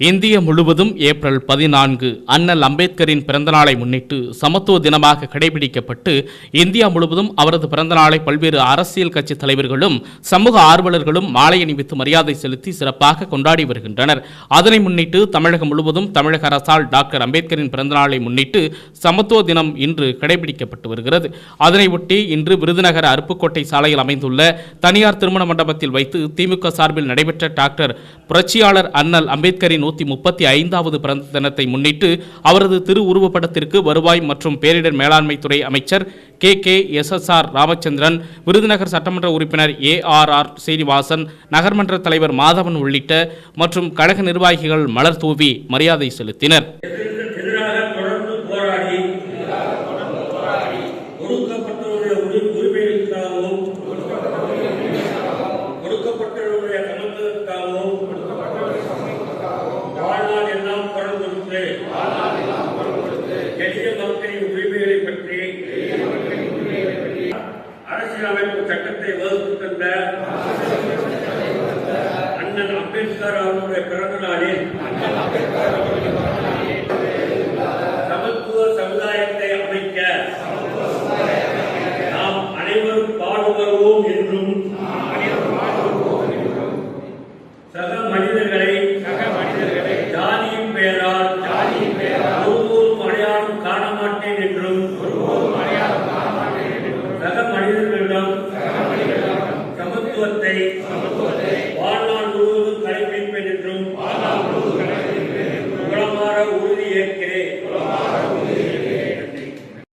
இந்திய முழுவதும் ஏப்ரல் பதினான்கு அண்ணல் அம்பேத்கரின் பிறந்தநாளை முன்னிட்டு சமத்துவ தினமாக கடைபிடிக்கப்பட்டு இந்தியா முழுவதும் அவரது பிறந்தநாளை பல்வேறு அரசியல் கட்சி தலைவர்களும் சமூக ஆர்வலர்களும் மாலை அணிவித்து மரியாதை செலுத்தி சிறப்பாக கொண்டாடி வருகின்றனர். அதனை முன்னிட்டு தமிழகம் முழுவதும் தமிழக அரசால் டாக்டர் அம்பேத்கரின் பிறந்தநாளை முன்னிட்டு சமத்துவ தினம் இன்று கடைபிடிக்கப்பட்டு வருகிறது. அதனையொட்டி இன்று விருதுநகர் அருப்புக்கோட்டை சாலையில் அமைந்துள்ள தனியார் திருமண மண்டபத்தில் வைத்து திமுக சார்பில் நடைபெற்ற டாக்டர் புரட்சியாளர் அண்ணல் அம்பேத்கரின் நூற்றி முப்பத்தி ஐந்தாவது பிறந்த தினத்தை முன்னிட்டு அவரது திருவுருவப்படத்திற்கு வருவாய் மற்றும் பேரிடர் மேலாண்மை துறை அமைச்சர் K K S S R Ramachandran Virudhunagar சட்டமன்ற உறுப்பினர் ஏ ஆர் ஆர் சீனிவாசன் நகர்மன்ற தலைவர் மாதவன் உள்ளிட்ட மற்றும் கழக நிர்வாகிகள் மலர் தூவி மரியாதை செலுத்தினர். ஒடுக்கப்பட்டவருடைய உரிமைகளுக்காகவும் எளிய மக்களின் உரிமைகளை பற்றி அரசியலமைப்பு சட்டத்தை வகுத்து தந்த அண்ணன் அம்பேத்கர் அவருடைய பிறந்த நாளில் சமத்துவத்தை